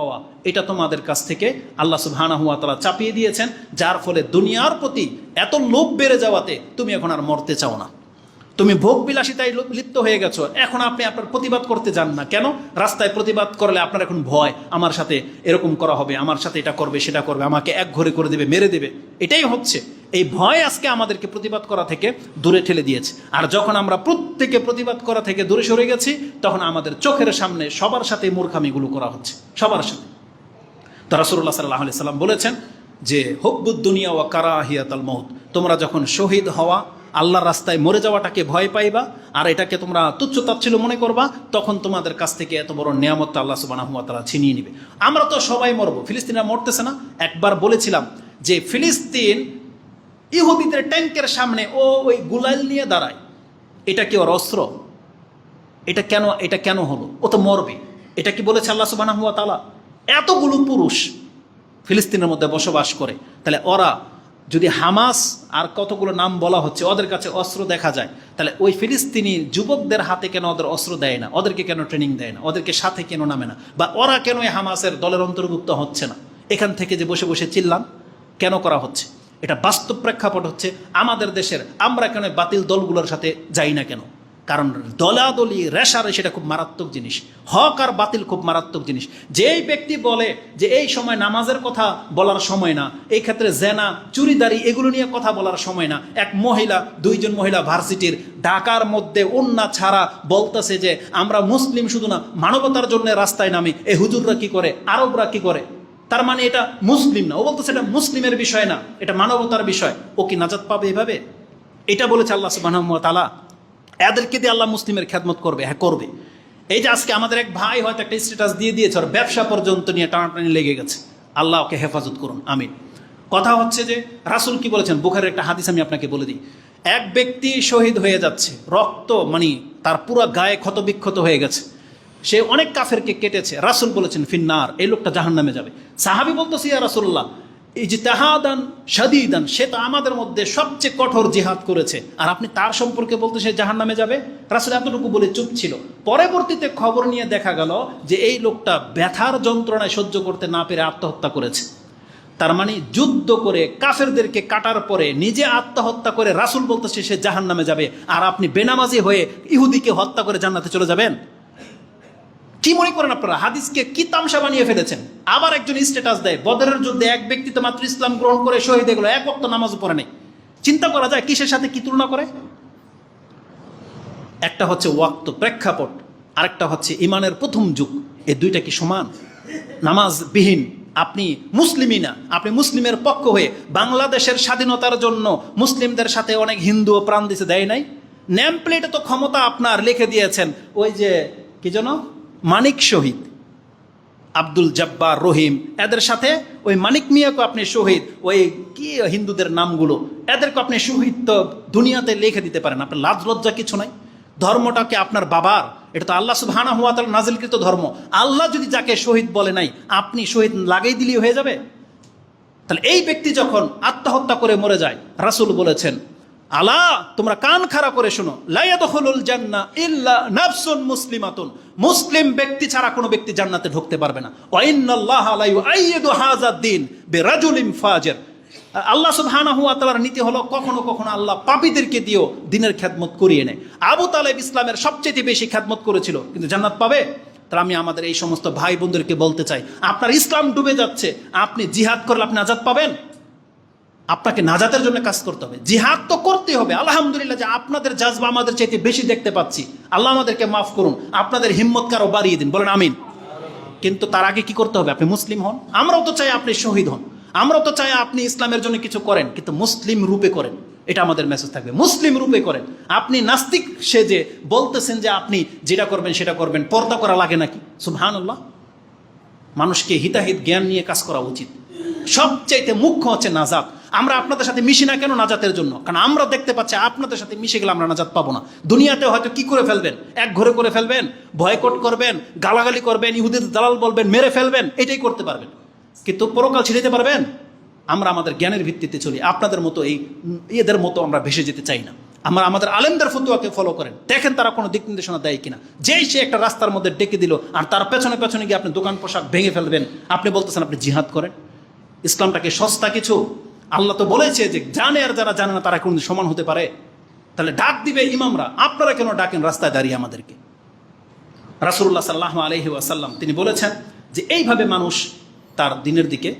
পাওয়া, এটা তোমাদের কাছ থেকে আল্লাহ সুবহানাহু ওয়া তাআলা চাপিয়ে দিয়েছেন, যার ফলে দুনিয়ার প্রতি এত লোভ বেড়ে যাওয়াতে তুমি এখন আর মরতে চাও না। তুমি ভোগ বিলাসিতায় লিপ্ত হয়ে গেছো, এখন আপনি আপনার প্রতিবাদ করতে যান না। কেন? রাস্তায় প্রতিবাদ করলে আপনার এখন ভয়, আমার সাথে এরকম করা হবে, আমার সাথে এটা করবে, সেটা করবে, আমাকে এক ঘরে করে দেবে, মেরে দেবে। এটাই হচ্ছে। এই ভয় আজকে আমাদেরকে প্রতিবাদ করা থেকে দূরে ঠেলে দিয়েছে। আর যখন আমরা প্রত্যেকে প্রতিবাদ করা থেকে দূরে সরে গেছি, তখন আমাদের চোখের সামনে সবার সাথে মূর্খামিগুলো করা হচ্ছে। সবার সাথে। তো রাসুল্লাহ সাল্লাহ সাল্লাম বলেছেন যে, হব্বুদ দুনিয়া ওয়া কারাহিয়াতাল মৌত তোমরা যখন শহীদ হওয়া, আল্লাহর রাস্তায় মরে যাওয়াটাকে ভয় পাইবা, আর এটাকে তোমরা তুচ্ছ তাচ্ছিল্য মনে করবা, তখন তোমাদের কাছ থেকে এত বড় নিয়ামত আল্লাহ সুবানাহু ওয়া তাআলা ছিনিয়ে নিবে। আমরা তো সবাই মরবো, ফিলিস্তিনরা মরতেছে না। একবার বলেছিলাম যে, ফিলিস্তিন ইহুদিদের ট্যাঙ্কের সামনে ও ওই গুলাইল নিয়ে দাঁড়ায়। এটা কি ওর অস্ত্র? এটা কেন এটা কেন হলো? ও তো মরবে। এটা কি বলেছে আল্লাহ সুবানাহু ওয়া তাআলা? এতগুলো পুরুষ ফিলিস্তিনের মধ্যে বসবাস করে। তাহলে ওরা যদি হামাস আর কতগুলো নাম বলা হচ্ছে, ওদের কাছে অস্ত্র দেখা যায়। তাহলে ওই ফিলিস্তিনি যুবকদের হাতে কেন ওদের অস্ত্র দেয় না? ওদেরকে কেন ট্রেনিং দেয় না? ওদেরকে সাথে কেন নামে না? বা ওরা কেন এই হামাসের দলের অন্তর্ভুক্ত হচ্ছে না? এখান থেকে যে বসে বসে চিল্লাম কেন করা হচ্ছে? এটা বাস্তব প্রেক্ষাপট হচ্ছে আমাদের দেশের, আমরা কেন বাতিল দলগুলোর সাথে যাই না কেন? কারণ দলাদলি, রেশারে সেটা খুব মারাত্মক জিনিস। হক আর বাতিল খুব মারাত্মক জিনিস। যেই ব্যক্তি বলে যে এই সময় নামাজের কথা বলার সময় না, এই ক্ষেত্রে জেনা, চুরিদারি এগুলো নিয়ে কথা বলার সময় না। এক মহিলা, দুইজন মহিলা ভার্সিটির ঢাকার মধ্যে অন্যা ছাড়া বলতেছে যে, আমরা মুসলিম শুধু না, মানবতার জন্য রাস্তায় নামি এই হুজুররা কি করে, আরবরা কি করে? তার মানে এটা মুসলিম না। ও বলতেছে এটা মুসলিমের বিষয় না, এটা মানবতার বিষয়। ও কি নাজাত পাবে এভাবে? এটা বলেছে আল্লাহ সুবাহ তালা এদেরকে দিয়ে আল্লাহ মুসলিমের খ্যাদমত করবে। হ্যাঁ করবে। এই যে আজকে আমাদের এক ভাই হয়তো একটা স্ট্যাটাস দিয়ে দিয়েছে, ওর ব্যবসা পর্যন্ত নিয়ে টানাটানি লেগে গেছে। আল্লাহ ওকে হেফাজত করুন। আমিন। কথা হচ্ছে যে, রাসুল কি বলেছেন? বুখারের একটা হাদিস আমি আপনাকে বলে দিই। এক ব্যক্তি শহীদ হয়ে যাচ্ছে, রক্ত মানে তার পুরো গায়ে ক্ষতবিক্ষত হয়ে গেছে। সে অনেক কাফেরকে কেটেছে। রাসুল বলেছেন, ফিন্নার, এই লোকটা জাহান নামে যাবে। সাহাবি বলতেছি, ইয়া রাসুল্লাহ এই যে তাহাদান সাদিদান সে তো আমাদের মধ্যে সবচেয়ে কঠোর জিহাদ করেছে। আর আপনি তার সম্পর্কে বলতে সে জাহান নামে যাবে? রাসুল এতটুকু বলে চুপ ছিল। পরবর্তীতে খবর নিয়ে দেখা গেল যে, এই লোকটা ব্যথার যন্ত্রণায় সহ্য করতে না পেরে আত্মহত্যা করেছে। তার মানে যুদ্ধ করে কাফেরদেরকে কাটার পরে নিজে আত্মহত্যা করে রাসুল বলতেছে, সে জাহান নামে যাবে। আর আপনি বেনামাজি হয়ে ইহুদিকে হত্যা করে জান্নাতে চলে যাবেন? কি মনে করেন আপনারা? হাদিসকে কি তামসা বানিয়ে ফেলেছেন? আবার একজন স্ট্যাটাস দেয়, বদরের যুদ্ধে এক ব্যক্তি তো মাত্র ইসলাম গ্রহণ করে শহীদ এগুলো এক বক্ত নামাজ পড়ে নেই। চিন্তা করা যায় কিসের সাথে কি তুলনা করে? একটা হচ্ছে ওয়াক্ত, প্রেক্ষাপট, আরেকটা হচ্ছে ইমানের প্রথম যুগ। এই দুইটা কি সমান? নামাজবিহীন, আপনি মুসলিমই না, আপনি মুসলিমের পক্ষ হয়ে বাংলাদেশের স্বাধীনতার জন্য মুসলিমদের সাথে অনেক হিন্দুও প্রাণ দিতে দেয় নাই। নেম প্লেটে তো ক্ষমতা আপনার লিখে দিয়েছেন, ওই যে, কি যেন? মানিক শহীদ, আব্দুল জব্বার রহিম। এদের সাথে ওই মানিক মিয়াকে আপনি শহীদ, ওই কি হিন্দুদের নামগুলো, এদেরকে আপনি শহীদ তো দুনিয়াতে লিখে দিতে পারেন। আপনার লাজ লজ্জা কিছু নাই। ধর্মটাকে আপনার বাবার, এটা তো আল্লাহ সুবহানা হুয়া তাআলা নাজিলকৃত ধর্ম। আল্লাহ যদি যাকে শহীদ বলে নাই, আপনি শহীদ লাগাই দিলেই হয়ে যাবে। তাহলে এই ব্যক্তি যখন আত্মহত্যা করে মরে যায়, রাসূল বলেছেন আলা, তোমরা কান খাড়া করে শোনো। লাইয়াদখুলুল জান্নাহ ইল্লা নাফসুন মুসলিমাতুন। মুসলিম ব্যক্তি ছাড়া কোনো ব্যক্তি জান্নাতে ঢুকতে পারবে না। ওয়া ইন্নাল্লাহা লা ইউআইয়িদু হাযা দ্বীন বিরাজুলিন ফাজির। আল্লাহ সুবহানাহু ওয়া তাআলার নীতি হলো, কখনো কখনো আল্লাহ পাপীদেরকে দিয়েও দিনের খেদমত করিয়ে নেয়। আবু তালেব ইসলামের সবচেয়ে বেশি খেদমত করেছিল, কিন্তু জান্নাত পাবে? তাহলে আমি আমাদের এই সমস্ত ভাই বোনদেরকে বলতে চাই, আপনার ইসলাম ডুবে যাচ্ছে, আপনি জিহাদ করলে আপনি আজাদ পাবেন? আপনাকে নাজাতের জন্য কাজ করতে হবে। জিহাদ তো করতে হবে। আলহামদুলিল্লাহ যে আপনাদের জাজবা আমাদের চাইতে বেশি দেখতে পাচ্ছি। আল্লাহ আমাদেরকে মাফ করুন। আপনাদের হিম্মত কারও বাড়িয়ে দিন। বলেন আমিন। কিন্তু তার আগে কি করতে হবে? আপনি মুসলিম হন? আমরাও তো চাই আপনি শহীদ হন। আমরাও তো চাই আপনি ইসলামের জন্য কিছু করেন। কিন্তু মুসলিম রূপে করেন। এটা আমাদের মেসেজ থাকবে। মুসলিম রূপে করেন। আপনি নাস্তিক সেজে বলতেছেন যে আপনি যেটা করবেন, সেটা করবেন। পর্দা করা লাগে নাকি? সুবহানাল্লাহ। মানুষকে হিতাহিত জ্ঞান নিয়ে কাজ করা উচিত। সবচাইতে মুখ্য হচ্ছে নাজাত। আমরা আপনাদের সাথে মিশি না কেন নাজাতের জন্য? কারণ আমরা দেখতে পাচ্ছি আপনাদের সাথে মিশে গেলে আমরা নাজাত পাবো না। দুনিয়াতে হয়তো কি করে ফেলবেন? এক ঘরে করে ফেলবেন ভয়কট করবেন, গালাগালি করবেন ইহুদের দালাল বলবেন, মেরে ফেলবেন, এটাই করতে পারবেন। কিন্তু পরকাল ছিঁড়ে পারবেন? আমরা আমাদের জ্ঞানের ভিত্তিতে চলি। আপনাদের মতো এই এদের মতো আমরা ভেসে যেতে চাই না। আমরা আমাদের আলেমদের ফতুয়াকে ফলো করেন। দেখেন তারা কোনো দিক নির্দেশনা দেয় কিনা। যেই সে একটা রাস্তার মধ্যে ডেকে দিল, আর তার পেছনে পেছনে গিয়ে আপনি দোকান পোশাক ভেঙে ফেলবেন। আপনি বলতেছেন আপনি জিহাদ করেন। ইসলামটাকে সস্তা কিছু? আল্লাহ তো বলেছে যে জানে আর যারা জানে না তারা কোনদিন সমান হতে পারে। তাহলে ডাক দিবে ইমামরা, আপনারা কেন ডাকেন রাস্তায় দাঁড়িয়ে আমাদেরকে? রাসুল্লাহ সাল্লাহ আলহি আসাল্লাম তিনি বলেছেন যে এইভাবে মানুষ তার দিনের দিকে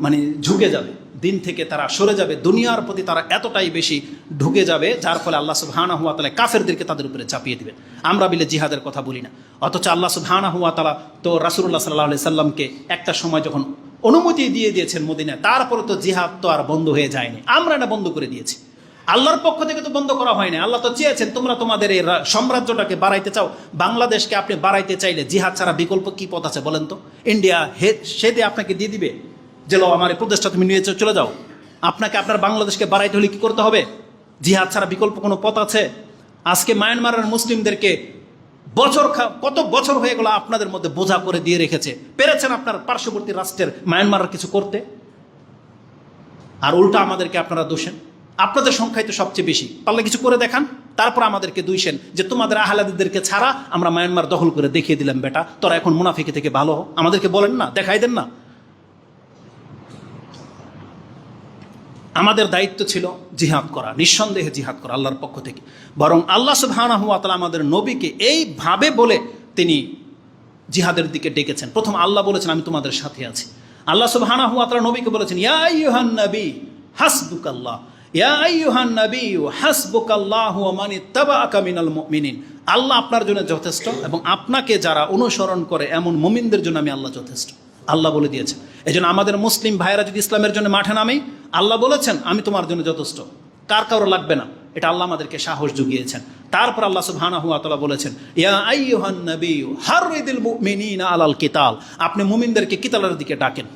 মানে ঝুঁকে যাবে, দিন থেকে তারা সরে যাবে, দুনিয়ার প্রতি তারা এতটাই বেশি ঢুকে যাবে, যার ফলে আল্লাহ সুবহানা হুয়া তালা কাফেরদেরকে তাদের উপরে চাপিয়ে দিবেন। আমরা বিলে জিহাদের কথা বলি না। অথচ আল্লাহ সুবহানা হুয়া তালা তো রাসুল্লাহ সাল্লাহ সাল্লামকে একটা সময় যখন অনুমতি দিয়ে দিয়েছেন মদিনায় তারপরে তো জিহাদ তো আর বন্ধ হয়ে যায়নি। আমরা এটা বন্ধ করে দিয়েছি। আল্লাহর পক্ষ থেকে তো বন্ধ করা হয়নি। আল্লাহ তো চেয়েছেন, তোমরা তোমাদের এই সাম্রাজ্যটাকে বাড়াইতে চাও। বাংলাদেশকে আপনি বাড়াইতে চাইলে জিহাদ ছাড়া বিকল্প কি পথ আছে বলেন তো? ইন্ডিয়া হে সে দিয়ে আপনাকে দিয়ে দিবে যে, লো, আমার এই প্রদেশটা তুমি নিয়ে চলে যাও। আপনাকে আপনার বাংলাদেশকে বাড়াইতে হলে কি করতে হবে? জিহাদ ছাড়া বিকল্প কোনো পথ আছে? আজকে মায়ানমারের মুসলিমদেরকে বছর কত বছর হয়ে গেল আপনাদের মধ্যে বোঝা করে দিয়ে রেখেছে। পেরেছেন আপনার পার্শ্ববর্তী রাষ্ট্রের মায়ানমারের কিছু করতে? আর উল্টা আমাদেরকে আপনারা দোষেন? আপনাদের সংখ্যাই তো সবচেয়ে বেশি। পারলে কিছু করে দেখান। তারপর আমাদেরকে দুইশেন যে তোমাদের আহলাদিদেরকে ছাড়া আমরা মায়ানমার দখল করে দেখিয়ে দিলাম, বেটা। তোরা এখন মুনাফিকে থেকে ভালো। আমাদেরকে বলেন না, দেখাই দেন না। আমাদের দায়িত্ব ছিল জিহাদ করা, নিঃসন্দেহে জিহাদ করা আল্লাহর পক্ষ থেকে। বরং আল্লাহ সুবহানাহু ওয়া তাআলা আমাদের নবীকে এইভাবে বলে তিনি জিহাদের দিকে ডেকেছেন। প্রথম আল্লাহ বলেছেন, আমি তোমাদের সাথে আছি। আল্লাহ সুবহানাহু ওয়া তাআলা নবীকে বলেছেন, ইয়া আইয়ুহান নবী হাসবুকাল্লাহ। ইয়া আইয়ুহান নবী হাসবুকাল্লাহু ওয়া মান ইত্তাবাআকা মিনাল মুমিনিন। আল্লাহ আপনার জন্য যথেষ্ট এবং আপনাকে যারা অনুসরণ করে এমন মুমিনদের জন্য আমি আল্লাহ যথেষ্ট। আল্লাহ বলে দিয়েছেন। এই আমাদের মুসলিম ভাইয়েরা যদি ইসলামের জন্য মাঠে নামে আল্লাহ বলেছেন, আমি তোমার জন্য যথেষ্ট। কার কারও লাগবে না? এটা আল্লাহ আমাদেরকে সাহস জুগিয়েছেন। তারপর আল্লাহ সুবহানাহু ওয়া তাআলা বলেছেন, ইয়া আইয়ুহান নবিয়্যু, হাররিদিল মুমিনিনা আলাল কিতাল। আপনি মুমিনদেরকে কিতালের দিকে ডাকেন।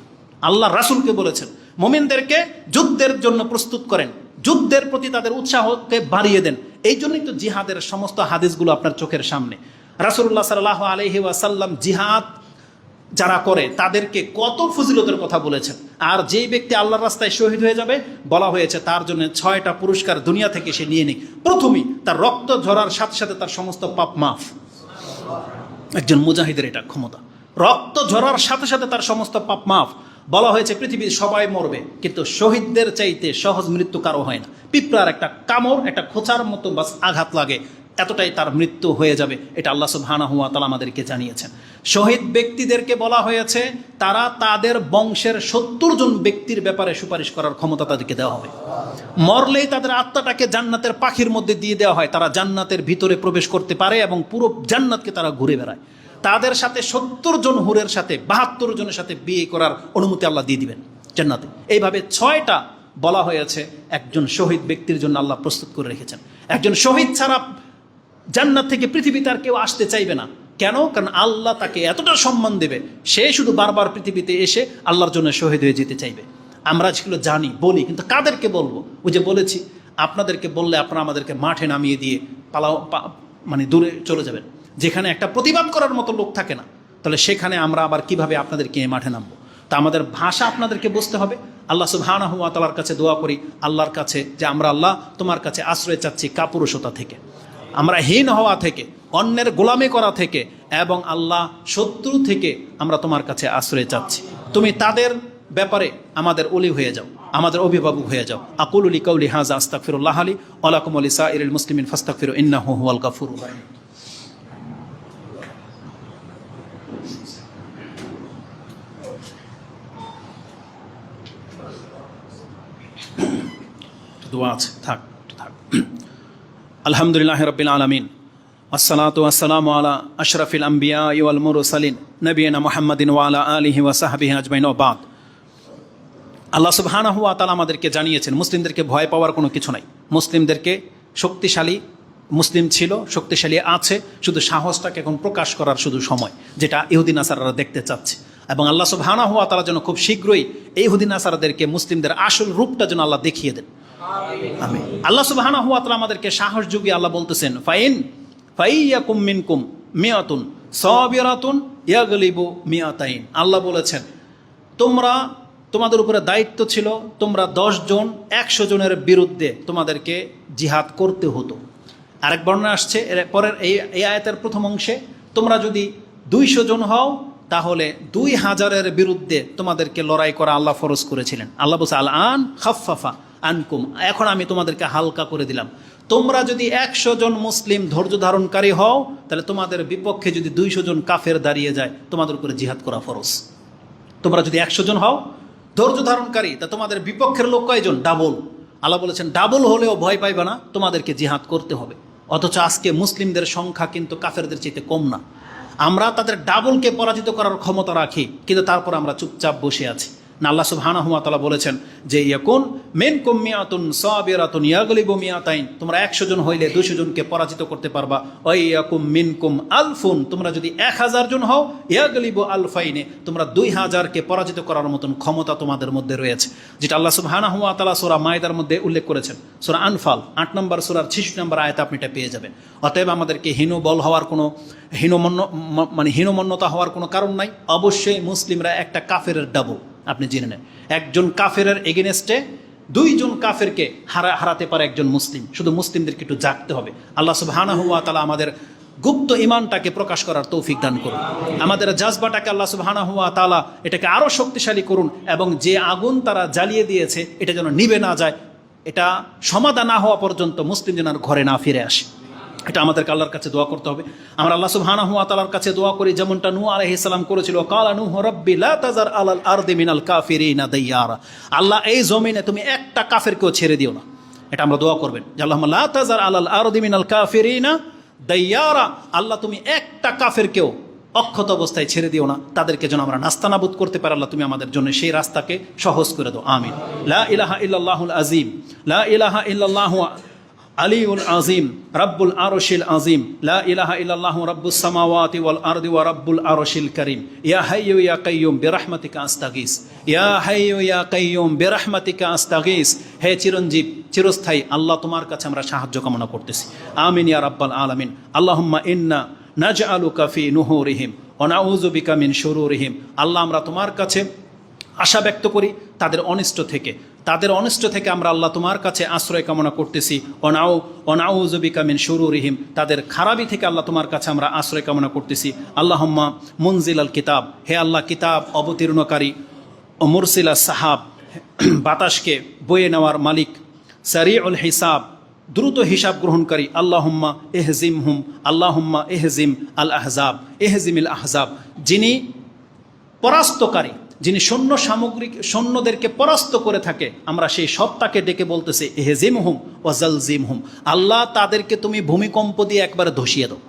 আল্লাহ রাসূলকে বলেছেন, মুমিনদেরকে যুদ্ধের জন্য প্রস্তুত করেন। যুদ্ধের প্রতি তাদের উৎসাহকে বাড়িয়ে দেন। এই জন্যই তো জিহাদের সমস্ত হাদিসগুলো আপনার চোখের সামনে। রাসূলুল্লাহ সাল্লাল্লাহু আলাইহি ওয়াসাল্লাম জিহাদ যারা করে, তাদেরকে কত ফজিলতের কথা বলেছেন। আর যেই ব্যক্তি আল্লাহর রাস্তায় শহীদ হয়ে যাবে, বলা হয়েছে তার জন্য ছয়টা পুরস্কার দুনিয়া থেকে সে নিয়ে নিক। প্রথমেই তার রক্ত ঝরার সাথে সাথে তার সমস্ত পাপ মাফ। একজন মুজাহিদের এটা ক্ষমতা। রক্ত ঝরার সাথে সাথে তার সমস্ত পাপ মাফ। বলা হয়েছে পৃথিবীর সবাই মরবে, কিন্তু শহীদদের চাইতে সহজ মৃত্যু কারও হয় না। পিঁপড়ার একটা কামড়, একটা খোঁচার মতো বাস আঘাত লাগে। এতটাই তার মৃত্যু হয়ে যাবে, এটা আল্লাহ সুবহানাহু হুয়া তালা আমাদেরকে জানিয়েছেন। শহীদ ব্যক্তিদেরকে বলা হয়েছে, তারা তাদের বংশের সত্তর জন ব্যক্তির ব্যাপারে সুপারিশ করার ক্ষমতা তাদেরকে দেওয়া হবে। মরলেই তাদের আত্মাটাকে জান্নাতের পাখির মধ্যে দিয়ে দেওয়া হয়, তারা জান্নাতের ভিতরে প্রবেশ করতে পারে এবং পুরো জান্নাতকে তারা ঘুরে বেড়ায়। তাদের সাথে সত্তর জন হুরের সাথে, বাহাত্তর জনের সাথে বিয়ে করার অনুমতি আল্লাহ দিয়ে দিবেন জান্নাতে। এইভাবে ছয়টা বলা হয়েছে, একজন শহীদ ব্যক্তির জন্য আল্লাহ প্রস্তুত করে রেখেছেন। একজন শহীদ ছাড়া জান্নাত থেকে পৃথিবীতে আর কেউ আসতে চাইবে না। কেন? কারণ আল্লাহ তাকে এতটা সম্মান দেবে, সে শুধু বারবার পৃথিবীতে এসে আল্লাহর জন্য শহীদ হয়ে যেতে চাইবে। আমরা যেগুলো জানি, বলি, কিন্তু কাদেরকে বলব? ওই যে বলেছি, আপনাদেরকে বললে আপনারা আমাদেরকে মাঠে নামিয়ে দিয়ে পালাও মানে দূরে চলে যাবেন। যেখানে একটা প্রতিবাদ করার মতো লোক থাকে না। তাহলে সেখানে আমরা আবার কীভাবে আপনাদেরকে মাঠে নামবো? তা আমাদের ভাষা আপনাদেরকে বুঝতে হবে। আল্লাহ সুবহানাহু ওয়া তাআলার কাছে দোয়া করি, আল্লাহর কাছে যে আমরা আল্লাহ, তোমার কাছে আশ্রয় চাচ্ছি কাপুরুষতা থেকে। আমরা হীন হওয়া থেকে, অন্যের গোলামি করা থেকে এবং আল্লাহ শত্রু থেকে আমরা তোমার কাছে আশ্রয় চাচ্ছি। তুমি তাদের ব্যাপারে আমাদের অলি হয়ে যাও, আমাদের অভিভাবক হয়ে যাও। আকুল উলি কৌলি হাজা আস্তাকফিরুল্লাহ আলী ওলাকুম আলী সাইরুল মুসলিমিন ফাস্তাকফির ইন্নাহু হুয়াল রহিম। দোয়া আছে, থাক থাক। আলহামদুলিল্লাহ রবিল আলমিন। আসসালাতু আসসালামু আলা আশরাফিল আম্বিয়া ওয়াল মুরসালিন নবীনা মোহাম্মদিন ওয়ালা আলিহি ওয়া সাহবিহি আজমাইন ওয়া বাদ। আল্লাহ ওয়া তাআলা আমাদেরকে জানিয়েছেন, মুসলিমদেরকে ভয় পাওয়ার কোনো কিছু নাই। মুসলিমদেরকে শক্তিশালী মুসলিম ছিল, শক্তিশালী আছে, শুধু সাহসটাকে এখন প্রকাশ করার শুধু সময়, যেটা ইহুদিন আসারারা দেখতে চাচ্ছে। এবং আল্লাহ ওয়া তাআলা যেন খুব শীঘ্রই এই ইহুদিন আসারাদেরকে মুসলিমদের আসল রূপটা যেন আল্লাহ দেখিয়ে দেন। আল্লাহ আমাদেরকে সাহস যুগে আল্লাহ বলতেছেন, ফাইন, ফাইয়াকুম মিনকুম মিয়াতুন সাবিরাতুন ইয়াগলিবু মিয়াতাইন। আল্লাহ বলেছেন, তোমরা, তোমাদের উপরে দায়িত্ব ছিল তোমরা জন, একশো জনের বিরুদ্ধে তোমাদেরকে জিহাদ করতে হতো। আরেক বর্ণনা আসছে পরের এই এই আয়াতের প্রথম অংশে, তোমরা যদি দুইশো জন হও, তাহলে দুই হাজারের বিরুদ্ধে তোমাদেরকে লড়াই করা আল্লাহ ফরজ করেছিলেন। আল্লাহ বলছে আল আন খাফাফা আনকুম। এখন আমি তোমাদেরকে হালকা করে দিলাম। তোমরা যদি একশো জন মুসলিম ধৈর্য ধারণকারী হও, তাহলে তোমাদের বিপক্ষে যদি দুইশো জন কাফের দাঁড়িয়ে যায়, তোমাদের উপরে জিহাদ করা ফরজ। তোমরা যদি একশো জন হও ধৈর্য ধারণকারী, তা তোমাদের বিপক্ষের লোক কয়জন? ডাবল। আল্লাহ বলেছেন, ডাবল হলেও ভয় পাইবে না, তোমাদেরকে জিহাদ করতে হবে। অথচ আজকে মুসলিমদের সংখ্যা কিন্তু কাফেরদের চাইতে কম না। আমরা তাদের ডাবলকে পরাজিত করার ক্ষমতা রাখি, কিন্তু তারপর আমরা চুপচাপ বসে আছি। না, আল্লাহ সুবহানাহু ওয়া তাআলা বলেছেন যে, ইয়াকুন মিন কুমিয়াতুন সাবিরাতুন ইয়াগলিবু মিয়াতাইন। তোমরা 100 জন হইলে 200 জনকে পরাজিত করতে পারবা। ওই ইয়াকুম মিনকুম আলফুন, তোমরা যদি 1000 জন হও, ইয়াগলিবু আলফাইনে, তোমরা 2000 কে পরাজিত করার মতন ক্ষমতা তোমাদের মধ্যে রয়েছে। যেটা আল্লাহ সুবহানাহু ওয়া তাআলা সূরা মাইদার মধ্যে উল্লেখ করেছেন। সূরা আনফাল 8 নম্বর সূরার 66 নম্বর আয়াতে আপনি এটা পেয়ে যাবেন। অতএব আমাদেরকে হীনবল হওয়ার কোনো, হীনমন্য মানে হীনমন্যতা হওয়ার কোনো কারণ নাই। অবশ্যই মুসলিমরা একটা কাফেরের ডাবল আপনি জেনে নেন। একজন কাফেরের এগেনেস্টে দুইজন কাফেরকে হারা, হারাতে পারে একজন মুসলিম। শুধু মুসলিমদেরকে একটু জাগতে হবে। আল্লাহ সুবহানাহু হুয়া তালা আমাদের গুপ্ত ইমানটাকে প্রকাশ করার তৌফিক দান করুন। আমাদের জাজবাটাকে আল্লাহ সুবহানাহু ওয়া তাআলা এটাকে আরও শক্তিশালী করুন এবং যে আগুন তারা জ্বালিয়ে দিয়েছে, এটা যেন নিবে না যায়, এটা সমাধান না হওয়া পর্যন্ত মুসলিম যেন ঘরে না ফিরে আসে। এটা আমাদেরকে আল্লাহর কাছে দোয়া করতে হবে। আমরা আল্লাহ সুবহানাহু ওয়া তাআলার কাছে দোয়া করি, যেমনটা নূহ আলাইহিস সালাম করেছিল। কালা নূহ, রাব্বি লা তাজার আলাল আরদি মিনাল কাফিরিনা দাইয়ারা। আল্লাহ, এই জমিনে তুমি একটা কাফেরকেও ছেড়ে দিও না। এটা আমরা দোয়া করবেন। যে আল্লাহ লা তাজার আলাল আরদি মিনাল কাফিরিনা দাইয়ারা। আল্লাহ, তুমি একটা কাফেরকেও অক্ষত অবস্থায় ছেড়ে দিও না। তাদেরকে যেন আমরা নাস্তানাবুদ করতে পারি। আল্লাহ, তুমি আমাদের জন্য সেই রাস্তাকে সহজ করে দাও। আমিন। লা ইলাহা ইল্লাল্লাহুল আজিম লা ইলাহা ইল্লাল্লাহু আলিউল আজিম, রাব্বুল আরশিল আজিম। লা ইলাহা ইল্লাল্লাহু রাব্বুস সামাওয়াতি ওয়াল আরদি ওয়া রাব্বুল আরশিল কারীম। ইয়া হাইয়্যু ইয়া কাইয়্যুম বিরহমাতিকা আস্তাগীস। ইয়া হাইয়্যু ইয়া কাইয়্যুম বিরহমাতিকা আস্তাগীস। হে চিরঞ্জীব, চিরস্থায়ী, আল্লাহ তোমার কাছে আমরা সাহায্য কামনা করতেছি। আমিন ইয়া রাব্বাল আলামিন। আল্লাহুম্মা ইন্না নাজআলুকা ফি নুহুরিহিম ওয়া নাউযু বিকা মিন শুরুরিহিম। আল্লাহ আমরা তোমার কাছে আশা ব্যক্ত করি তাদের অনিষ্ট থেকে। তাদের অনিষ্ট থেকে আমরা আল্লাহ তোমার কাছে আশ্রয় কামনা করতেছি। অনাও অনাউ জবিকা মিন শুরুরিহিম। তাদের খারাপি থেকে আল্লাহ তোমার কাছে আমরা আশ্রয় কামনা করতেছি। আল্লাহম্মা মুনজিল আল কিতাব। হে আল্লাহ কিতাব, অবতীর্ণকারী ও মুরসিলা সাহাব, বাতাসকে বয়ে নেওয়ার মালিক। সারি উল হিসাব, দ্রুত হিসাব গ্রহণকারী। আল্লাহম্মা এহজিম হুম আল্লাহম্মা এহজিম আল আহজাব এহজিমিল আহজাব যিনি পরাস্তকারী যিনি সৈন্য সামগ্রিক সৈন্যদেরকে পরাস্ত করে থাকে, আমরা সেই সত্তাকে ডেকে বলতেছি এহেজিম হুম ওয়াজালজিম হুম আল্লাহ তাদেরকে তুমি ভূমিকম্প দিয়ে একবার ধসিয়ে দাও।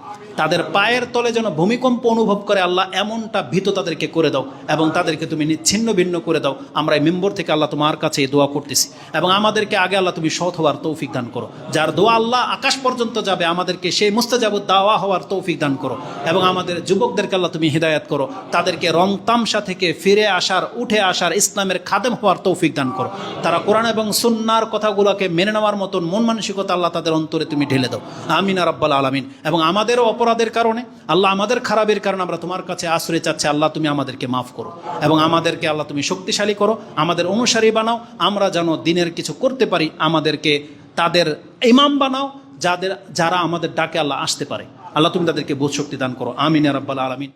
তাদের পায়ের তলে যেন ভূমিকম্প অনুভব করে আল্লাহ, এমনটা ভীত তাদেরকে করে দাও এবং তাদেরকে তুমি নিচ্ছিন্ন ভিন্ন করে দাও। আমরা এই মেম্বর থেকে আল্লাহ তোমার কাছে এই দোয়া করতেছি এবং আমাদেরকে আগে আল্লাহ তুমি সৎ হওয়ার তৌফিক দান করো। যার দোয়া আল্লাহ আকাশ পর্যন্ত যাবে, আমাদেরকে সেই মুস্তাজাবুদ দাওয়া হওয়ার তৌফিক দান করো এবং আমাদের যুবকদেরকে আল্লাহ তুমি হিদায়াত করো। তাদেরকে রং তামসা থেকে ফিরে আসার, উঠে আসার, ইসলামের খাদেম হওয়ার তৌফিক দান করো। তারা কোরআন এবং সুন্নার কথাগুলোকে মেনে নেওয়ার মতন মন মানসিকতা আল্লাহ তাদের অন্তরে তুমি ঢেলে দাও। আমিন আর আব্বাল আলমিন এবং আমাদেরও অপরাধের কারণে, আল্লাহ আমাদের খারাপের কারণে আমরা তোমার কাছে আশ্রয় চাচ্ছি, আল্লাহ তুমি আমাদেরকে মাফ করো এবং আমাদেরকে, আল্লাহ তুমি শক্তিশালী করো, আমাদের অনুসারী বানাও, আমরা যেন দিনের কিছু করতে পারি, আমাদেরকে তাদের ইমাম বানাও, যাদের, যারা আমাদের ডাকে আল্লাহ আসতে পারে। আল্লাহ তুমি তাদেরকে বোধ শক্তি দান করো। আমিন আর আব্বাল আলমিন।